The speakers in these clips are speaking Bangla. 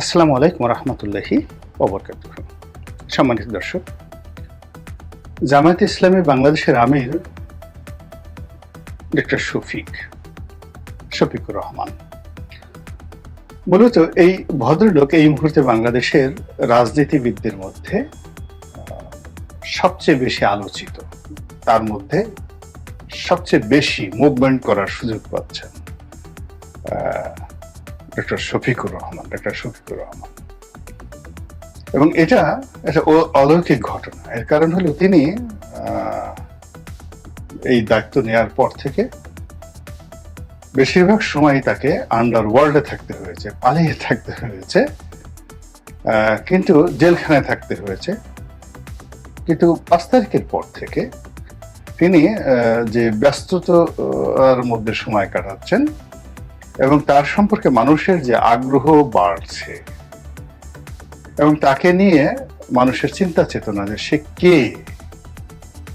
আসসালামু আলাইকুম রহমতুল্লাহি ওবরকাত সম্মানিত দর্শক, জামায়াত ইসলামী বাংলাদেশের আমির ডক্টর শফিক শফিকুর রহমান। মূলত এই ভদ্রলোক এই মুহূর্তে বাংলাদেশের রাজনীতিবিদদের মধ্যে সবচেয়ে বেশি আলোচিত। তার মধ্যে সবচেয়ে বেশি মুভমেন্ট করার সুযোগ পাচ্ছেন ডক্টর শফিকুর রহমান, ডক্টর শফিকুর রহমান। এবং এটা একটা অলৌকিক ঘটনা। এর কারণ হলো তিনি এই দায়িত্ব নেওয়ার পর থেকে বেশিরভাগ সময় তাকে আন্ডার ওয়ার্ল্ডে থাকতে হয়েছে, পালিয়ে থাকতে হয়েছে কিন্তু জেলখানায় থাকতে হয়েছে। কিন্তু পাঁচ তারিখের পর থেকে তিনি যে ব্যস্ততার মধ্যে সময় কাটাচ্ছেন এবং তার সম্পর্কে মানুষের যে আগ্রহ বাড়ছে এবং তাকে নিয়ে মানুষের চিন্তা চেতনা যে সে কে,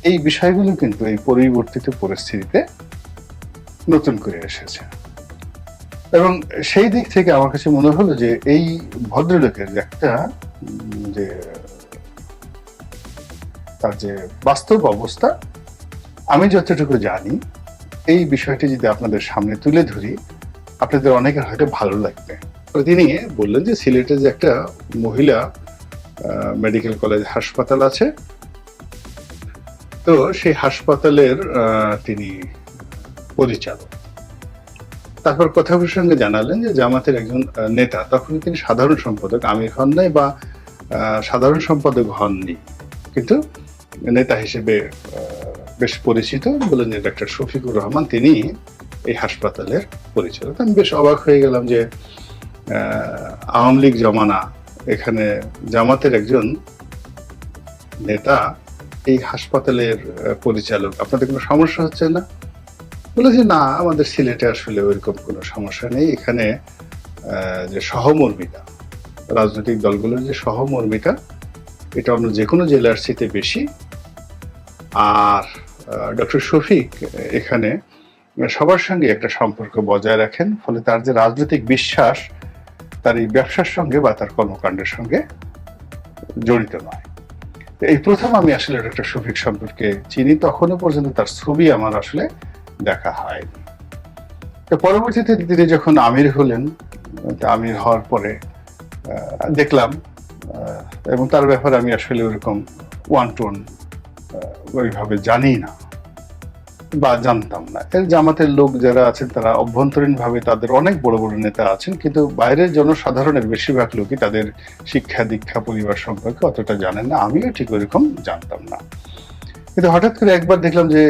এই বিষয়গুলো কিন্তু এই পরিবর্তিত পরিস্থিতিতে নতুন করে এসেছে। এবং সেই দিক থেকে আমার কাছে মনে হলো যে এই ভদ্রলোকের একটা যে তার যে বাস্তব অবস্থা, আমি যতটুকু জানি, এই বিষয়টি যদি আপনাদের সামনে তুলে ধরি আপনাদের অনেকের হয়তো ভালো লাগবে। তিনি বললেন যে সিলেটে যে একটা মহিলা মেডিকেল কলেজ হাসপাতাল আছে। তো সেই হাসপাতালের তিনি পরিচালক। তারপর কথা প্রসঙ্গে জানালেন যে জামাতের একজন নেতা তখন তিনি সাধারণ সম্পাদক, আমির হন নাই বা সাধারণ সম্পাদক হননি। কিন্তু নেতা হিসেবে বেশ পরিচিত বলেন যে ডাক্তার শফিকুর রহমান, তিনি এই হাসপাতালের পরিচালক। আমি বেশ অবাক হয়ে গেলাম যে আওয়ামী লীগ জমানা, এখানে জামাতের একজন নেতা এই হাসপাতালের পরিচালক। আপনাদের কোনো সমস্যা হচ্ছে না? বলে যে, না, আমাদের সিলেটে আসলে ওইরকম কোনো সমস্যা নেই। এখানে যে সহমর্মিতা, রাজনৈতিক দলগুলোর যে সহমর্মিতা, এটা অন্য যে কোনো জেলার চেয়ে বেশি। আর ডক্টর শফিক এখানে সবার সঙ্গে একটা সম্পর্ক বজায় রাখেন, ফলে তার যে রাজনৈতিক বিশ্বাস, তার এই ব্যবসার সঙ্গে বা তার কর্মকাণ্ডের সঙ্গে জড়িত নয়। এই প্রথম আমি আসলে ডক্টর শফিক সম্পর্কে চিনি, তখনও পর্যন্ত তার ছবি আমার আসলে দেখা হয়নি। তো পরবর্তীতে তিনি যখন আমির হলেন আমির হওয়ার পরে দেখলাম এবং তার ব্যাপারে আমি আসলে ওরকম ওয়ান টোন ওইভাবে জানি না। বা জানতাম না। এর জামাতের লোক যারা আছেন, তারা অভ্যন্তরীণ ভাবে তাদের অনেক বড় বড় নেতা আছেন, কিন্তু বাইরের জনসাধারণের বেশিরভাগ লোকই তাদের শিক্ষা, দীক্ষা, পরিবার সম্পর্কে অতটা জানেন না। আমিও ঠিক ওইরকম জানতাম না। কিন্তু হঠাৎ করে একবার দেখলাম যে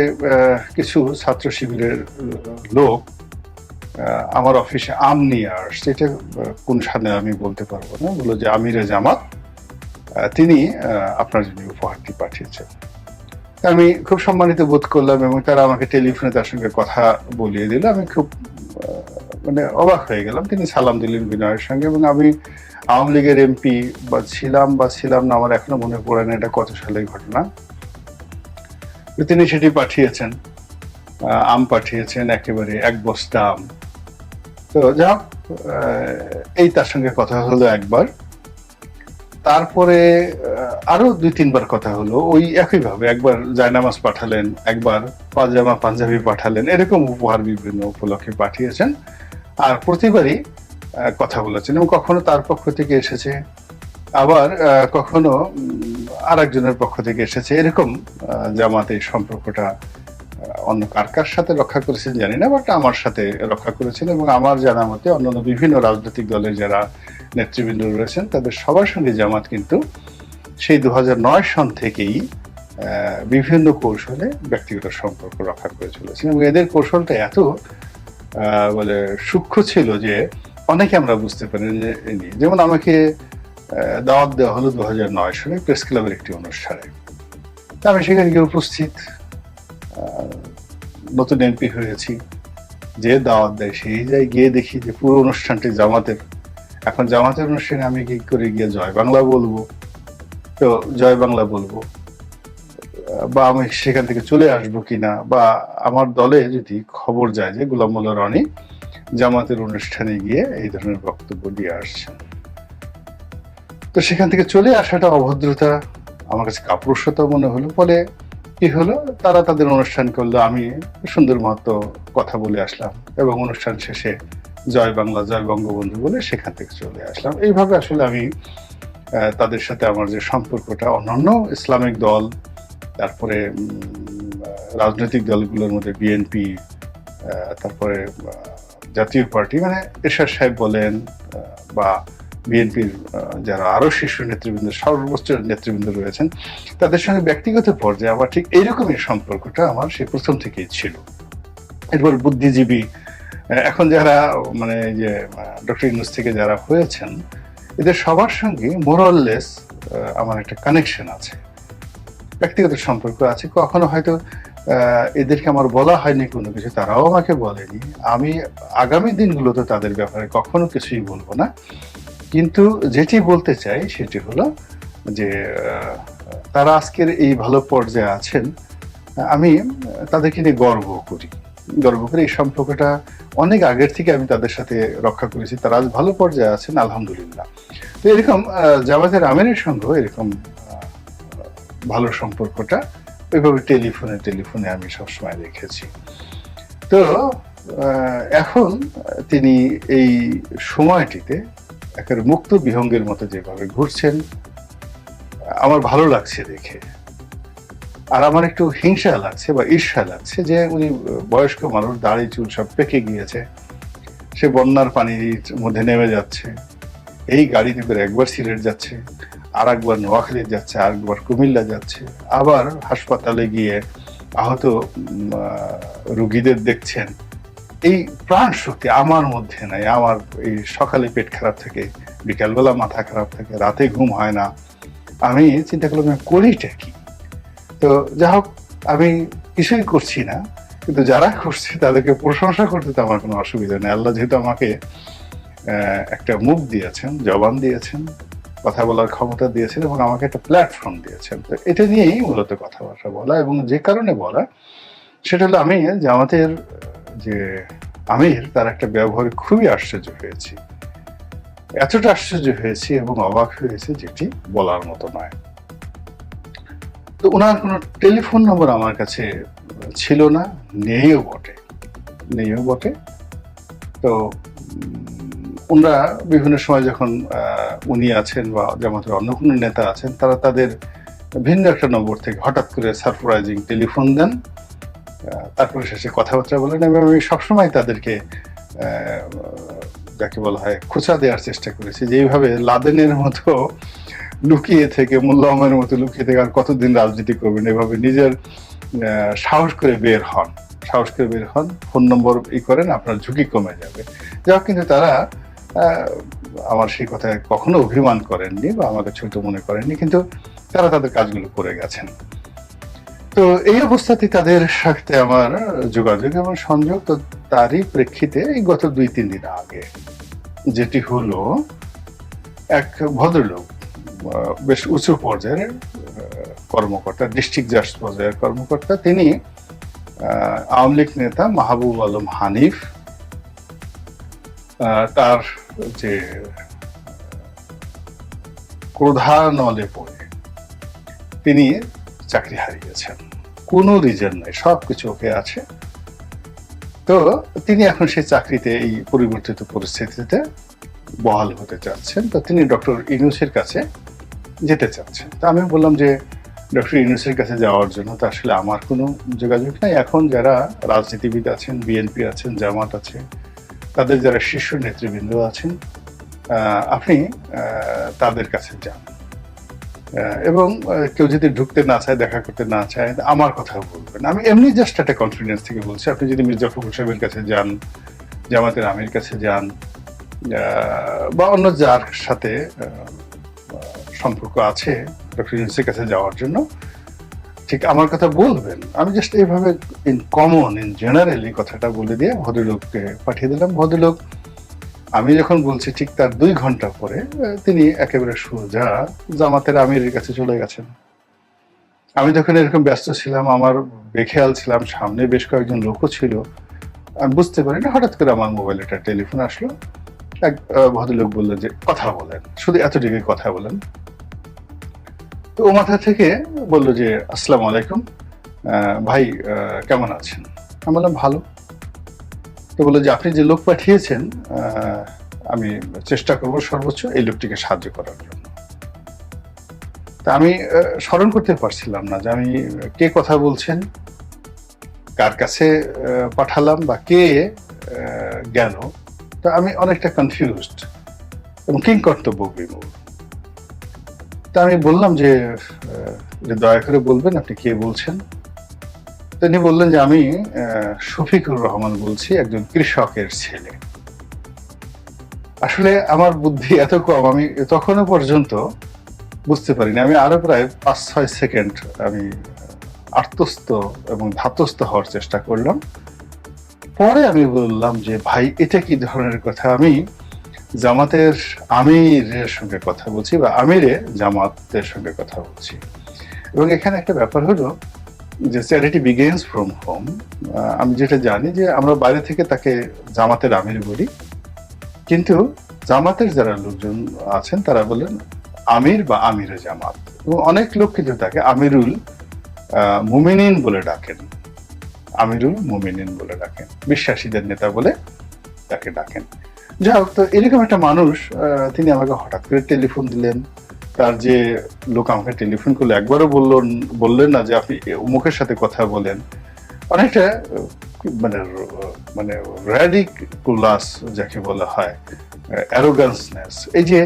কিছু ছাত্র শিবিরের লোক আমার অফিসে আম নিয়ে আসছে। এটা কোন সালে আমি বলতে পারব না। বলল যে আমিরে জামাত তিনি আপনার জন্য উপহারটি পাঠিয়েছেন। আমি খুব সম্মানিত বোধ করলাম এবং তারা আমাকে টেলিফোনে তার সঙ্গে কথা বলিয়ে দিল। আমি খুব মানে অবাক হয়ে গেলাম। তিনি সালাম দিলেন বিনয়ের সঙ্গে এবং আমি আওয়ামী লীগের এমপি বা ছিলাম বা ছিলাম না, আমার এখনও মনে পড়ে না এটা কত সালের ঘটনা। তিনি সেটি পাঠিয়েছেন আম পাঠিয়েছেন, একেবারে এক বস্তা আম। তো যা এই তার সঙ্গে কথা হলো একবার। তারপরে আরও দুই তিনবার কথা হলো। ওই একইভাবে একবার জায়নামাজ পাঠালেন, একবার পাজামা পাঞ্জাবি পাঠালেন, এরকম উপহার বিভিন্ন উপলক্ষে পাঠিয়েছেন। আর প্রতিবারই কথা বলেছেন এবং কখনো তার পক্ষ থেকে এসেছে, আবার কখনো আর একজনের পক্ষ থেকে এসেছে। এরকম জামাত সম্পর্কটা অন্য কার কার সাথে রক্ষা করেছেন জানি না, বাট আমার সাথে রক্ষা করেছেন এবং আমার জানা মতে অন্যান্য বিভিন্ন রাজনৈতিক দলের যারা নেতৃবৃন্দ রয়েছেন, তাদের সবার সঙ্গে জামাত কিন্তু সেই দু হাজার নয় সন থেকেই বিভিন্ন কৌশলে ব্যক্তিগত সম্পর্ক রক্ষা করে চলেছেন এবং এদের কৌশলটা এত বলে সূক্ষ্ম ছিল যে অনেকে আমরা বুঝতে পারি যে। যেমন আমাকে দাওয়াত দেওয়া হলো দু হাজার নয় সালে প্রেস ক্লাবের একটি অনুষ্ঠানে তা আমি সেখানে গিয়ে উপস্থিত নতুন এমপি হয়েছি, যে দাওয়াত দেয় সেই যাই গিয়ে দেখি যে পুরো অনুষ্ঠানটি জামাতের এখন জামাতের অনুষ্ঠানে আমি কি করে গিয়ে জয় বাংলা বলব? তো জয় বাংলা বলব। বা আমি সেখান থেকে চলে আসব কিনা? বা আমার দলে যদি খবর যায় যে গোলাম মোল্লা রনি জামাতের অনুষ্ঠানে গিয়ে এই ধরনের বক্তব্য দিয়ে আসছেন। তো সেখান থেকে চলে আসাটা অভদ্রতা, আমার কাছে কাপুরুষতা মনে হলো। ফলে কি হলো? তারা তাদের অনুষ্ঠান করল, আমি সুন্দর মতো কথা বলে আসলাম এবং অনুষ্ঠান শেষে জয় বাংলা, জয় বঙ্গবন্ধু বলে সেখান থেকে চলে আসলাম। এইভাবে আসলে আমি তাদের সাথে আমার যে সম্পর্কটা অন্যান্য ইসলামিক দল, তারপরে রাজনৈতিক দলগুলোর মধ্যে বিএনপি তারপরে জাতীয় পার্টি মানে এরশাদ সাহেব বলেন বা বিএনপির যারা আরও শীর্ষ নেতৃবৃন্দ, সর্বোচ্চ নেতৃবৃন্দ রয়েছেন, তাদের সঙ্গে ব্যক্তিগত পর্যায়ে আমার ঠিক এইরকমই সম্পর্কটা আমার সেই প্রথম থেকেই ছিল। এরপর বুদ্ধিজীবী এখন যারা মানে যে ডক্টর ইউনুস থেকে যারা হয়েছেন, এদের সবার সঙ্গে মোরাললেস আমার একটা কানেকশন আছে। ব্যক্তিগত সম্পর্ক আছে। কখনো হয়তো এদেরকে আমার বলা হয়নি, কোনো কিছু, তারাও আমাকে বলেনি। আমি আগামী দিনগুলোতে তাদের ব্যাপারে কখনো কিছুই বলব না। কিন্তু যেটি বলতে চাই, সেটি হলো যে তারা আজকের এই ভালো পর্যায়ে আছেন। আমি তাদেরকে নিয়ে গর্ব করি। গর্ব করি এই সম্পর্কটা অনেক আগের থেকে আমি তাদের সাথে রক্ষা করেছি। তারা আজ ভালো পর্যায়ে আছেন, আলহামদুলিল্লাহ। তো এরকম জামাতের আমিরের সঙ্গেও এরকম ভালো সম্পর্কটা ওইভাবে টেলিফোনে টেলিফোনে আমি সবসময় রেখেছি। তো এখন তিনি এই সময়টিতে একের মুক্ত বিহঙ্গের মতো যেভাবে ঘুরছেন, আমার ভালো লাগছে দেখে। আর আমার একটু হিংসা লাগছে বা ঈর্ষা লাগছে যে উনি বয়স্ক মানুষ, দাড়ি, চুল সব পেকে গিয়েছে। সে বন্যার পানির মধ্যে নেমে যাচ্ছে। এই গাড়িতে করে একবার সিলেট যাচ্ছে আর একবার নোয়াখালী যাচ্ছে আর একবার কুমিল্লা যাচ্ছে। আবার হাসপাতালে গিয়ে আহত রুগীদের দেখছেন। এই প্রাণ শক্তি আমার মধ্যে নাই। আমার এই সকালে পেট খারাপ থাকে, বিকালবেলা মাথা খারাপ থাকে, রাতে ঘুম হয় না। আমি চিন্তা করলাম করিটা কি? তো যা হোক আমি কিছুই করছি না, কিন্তু যারা করছে তাদেরকে প্রশংসা করতে তো আমার কোনো অসুবিধা নেই। আল্লাহ যেহেতু আমাকে একটা মুখ দিয়েছেন, জবান দিয়েছেন, কথা বলার ক্ষমতা দিয়েছেন এবং আমাকে একটা প্ল্যাটফর্ম দিয়েছেন। তো এটা নিয়েই মূলত কথাবার্তা বলা এবং যে কারণে বলা, সেটা হলো আমি জামাতের, যে আমির, তার একটা ব্যবহারে খুবই আশ্চর্য হয়েছি। এতটা আশ্চর্য হয়েছি এবং অবাক হয়েছে যেটি বলার মতো নয়। তো ওনার কোনো টেলিফোন নম্বর আমার কাছে ছিল না, নেইও বটে নেইও বটে। তো ওনারা বিভিন্ন সময় যখন উনি আছেন বা জামাতের অন্য কোনো নেতা আছেন, তারা তাদের ভিন্ন একটা নম্বর থেকে হঠাৎ করে সারপ্রাইজিং টেলিফোন দেন। তারপরে শেষে কথাবার্তা বলেন এবং আমি সবসময় তাদেরকে যাকে বলা হয় খোঁচা দেওয়ার চেষ্টা করেছি যে এইভাবে লাদেনের মতো লুকিয়ে থেকে মোল্লামের মতো লুকিয়ে থেকে আর কতদিন রাজনীতি করবেন? এভাবে নিজের সাহস করে বের হন। সাহস করে বের হন ফোন নম্বর ই করেন আপনার ঝুঁকি কমে যাবে। হোক, কিন্তু তারা আমার সেই কথায় কখনো অভিমান করেননি বা আমাকে ছোট মনে করেননি কিন্তু তারা তাদের কাজগুলো করে গেছেন। তো এই অবস্থাতে তাদের সাথে আমার যোগাযোগ এবং সংযোগ। তো তারই প্রেক্ষিতে এই গত দুই তিন দিন আগে যেটি হলো এক ভদ্রলোক বেশ উঁচু পর্যায়ের কর্মকর্তা, ডিস্ট্রিক্ট জাজ পর্যায়ের কর্মকর্তা। তিনি আওয়ামী লীগ নেতা মাহবুব আলম হানিফ তার যে ক্রোধানলে পড়ে, তিনি চাকরি হারিয়েছেন। কোনো রিজন নাই সব কিছু ওকে আছে। তো তিনি এখন সেই চাকরিতে, এই পরিবর্তিত পরিস্থিতিতে বহাল হতে চাচ্ছেন। তো তিনি ডক্টর ইনুসের কাছে যেতে চাচ্ছেন তো আমি বললাম যে, ডক্টর ইউনুসের কাছে যাওয়ার জন্য তো আসলে আমার কোনো যোগাযোগ নাই। এখন যারা রাজনীতিবিদ আছেন, বিএনপি আছেন, জামাত আছে, তাদের যারা শীর্ষ নেতৃবৃন্দ আছেন আপনি তাদের কাছে যান। এবং কেউ যদি ঢুকতে না চায়, দেখা করতে না চায়, আমার কথা বলবেন আমি এমনি জাস্ট একটা কনফিডেন্স থেকে বলছি, আপনি যদি মির্জা ফখরুল সাহেবের কাছে যান, জামাতের আমির কাছে যান বা অন্য যার সাথে সম্পর্ক আছে ডক্টর কাছে যাওয়ার জন্য, ঠিক আমার কথা বলবেন। আমি জাস্ট এইভাবে ইন কমন ইন জেনারেলি কথাটা বলে দিয়ে ভদ্রলোককে পাঠিয়ে দিলাম। ভদ্রলোক, আমি যখন বলছি ঠিক তার দুই ঘণ্টা পরে তিনি একেবারে সোজা জামাতের আমিরের কাছে চলে গেছেন। আমি যখন এরকম ব্যস্ত ছিলাম, আমার বেখেয়াল ছিলাম, সামনে বেশ কয়েকজন লোকও ছিল, আমি বুঝতে পারি না হঠাৎ করে আমার মোবাইলে একটা টেলিফোন আসলো। এক ভদ্রলোক বললেন যে, কথা বলেন, শুধু এতটুকুই কথা বলেন। তো মাথা থেকে বলল যে, আসসালামু আলাইকুম। ভাই কেমন আছেন? আমি বললাম, ভালো। তো বলল যে, আপনি যে লোক পাঠিয়েছেন আমি চেষ্টা করব সর্বোচ্চ এই লোকটিকে সাহায্য করার জন্য। তা আমি স্মরণ করতে পারছিলাম না যে, আমি কে কথা বলছেন, কার কাছে পাঠালাম বা কে গেল। তা আমি অনেকটা কনফিউজড এবং কিং কর্তব্য বিমূল তা আমি বললাম যে দয়া করে বলবেন আপনি কে বলছেন? তিনি বললেন যে আমি শফিকুর রহমান বলছি, একজন কৃষকের ছেলে। আসলে আমার বুদ্ধি এত কম, আমি তখনও পর্যন্ত বুঝতে পারিনি। আমি আরও প্রায় পাঁচ ছয় সেকেন্ড আমি আত্মস্থ এবং ধাতস্থ হওয়ার চেষ্টা করলাম। পরে আমি বললাম যে, ভাই, এটা কি ধরনের কথা? আমি জামাতের আমিরের সঙ্গে কথা বলছি বা আমিরে জামাতের সঙ্গে কথা বলছি। এবং এখানে একটা ব্যাপার হলো যে চ্যারিটি বিগেন্স ফ্রম হোম আমি যেটা জানি যে আমরা বাইরে থেকে তাকে জামাতের আমির বলি, কিন্তু জামাতের যারা লোকজন আছেন তারা বলেন আমির বা আমিরে জামাত। এবং অনেক লোক কিন্তু তাকে আমিরুল মুমিনিন বলে ডাকেন। আমিরুল মুমিনিন বলে ডাকেন। বিশ্বাসীদের নেতা বলে তাকে ডাকেন। যাই হোক তো এরকম একটা মানুষ তিনি আমাকে হঠাৎ করে টেলিফোন দিলেন। তার যে লোক আমাকে টেলিফোন করল, একবারও বললেন বললেন না যে আপনি অমুকের সাথে কথা বলেন। অনেকটা মানে মানে র্যাডিকুলাস যাকে বলা হয় অ্যারোগান্সনেস এই যে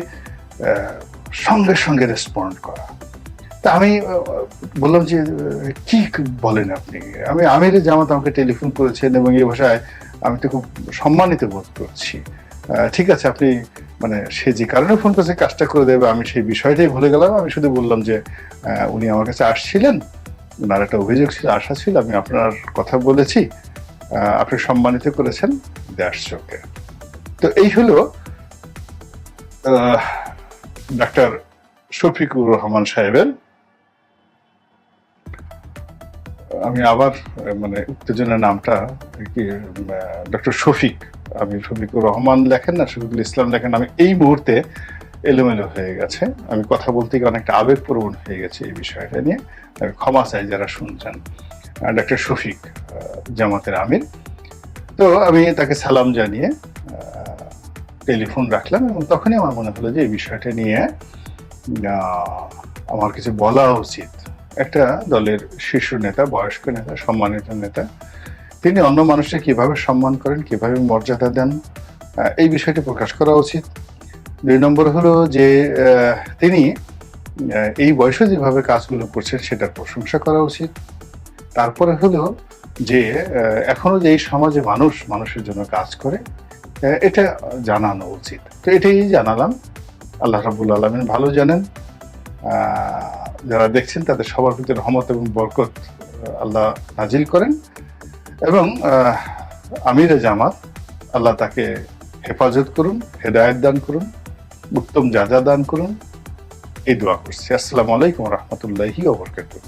সঙ্গে সঙ্গে রেসপন্ড করা। তা আমি বললাম যে, কি বলেন আপনি? আমি আমির জামাত আমাকে টেলিফোন করেছেন এবং এই ভাষায় আমি তো খুব সম্মানিত বোধ করছি। ঠিক আছে, আপনি মানে সে যে কারণে ফোন করেছে, কাজটা করে দেবে, আমি সেই বিষয়টাই ভুলে গেলাম। আমি শুধু বললাম যে উনি আমার কাছে আসছিলেন ওনার একটা অভিযোগ ছিল, আশা ছিল, আমি আপনার কথা বলেছি আপনি সম্মানিত করেছেন ওকে। তো এই হলো ডাক্তার শফিকুর রহমান সাহেবের আমি আবার মানে উত্তেজনার নামটা কি ডক্টর শফিক আমি শফিকুর রহমান লেখেন না, শফিকুল ইসলাম লেখেন, আমি এই মুহূর্তে এলোমেলো হয়ে গেছে। আমি কথা বলতে গিয়ে অনেকটা আবেগপ্রবণ হয়ে গেছে এই বিষয়টা নিয়ে। আমি ক্ষমা চাই যারা শুনছেন। ডক্টর শফিক জামাতের আমির। তো আমি তাকে সালাম জানিয়ে টেলিফোন রাখলাম এবং তখনই আমার মনে হলো যে এই বিষয়টা নিয়ে আমার কিছু বলা উচিত। একটা দলের শীর্ষ নেতা বয়স্ক নেতা সম্মানিত নেতা। তিনি অন্য মানুষকে কীভাবে সম্মান করেন কীভাবে মর্যাদা দেন এই বিষয়টি প্রকাশ করা উচিত। দুই নম্বর হলো যে তিনি এই বয়সে যেভাবে কাজগুলো করছেন সেটার প্রশংসা করা উচিত। তারপরে হলো যে আহ, এখনও যে এই সমাজে মানুষ মানুষের জন্য কাজ করে এটা জানানো উচিত। তো এটাই জানালাম। আল্লাহ রাবুল আলমিন ভালো জানেন। যারা দেখছেন, তাদের সবার প্রতি রহমত এবং বরকত আল্লাহ নাজিল করেন এবং আমির জামাত, আল্লাহ তাকে হেফাজত করুন, হেদায়ত দান করুন, উত্তম যা দান করুন, এই দোয়া করছি। আসসালামু আলাইকুম রহমতুল্লাহি ওবরকাতুহ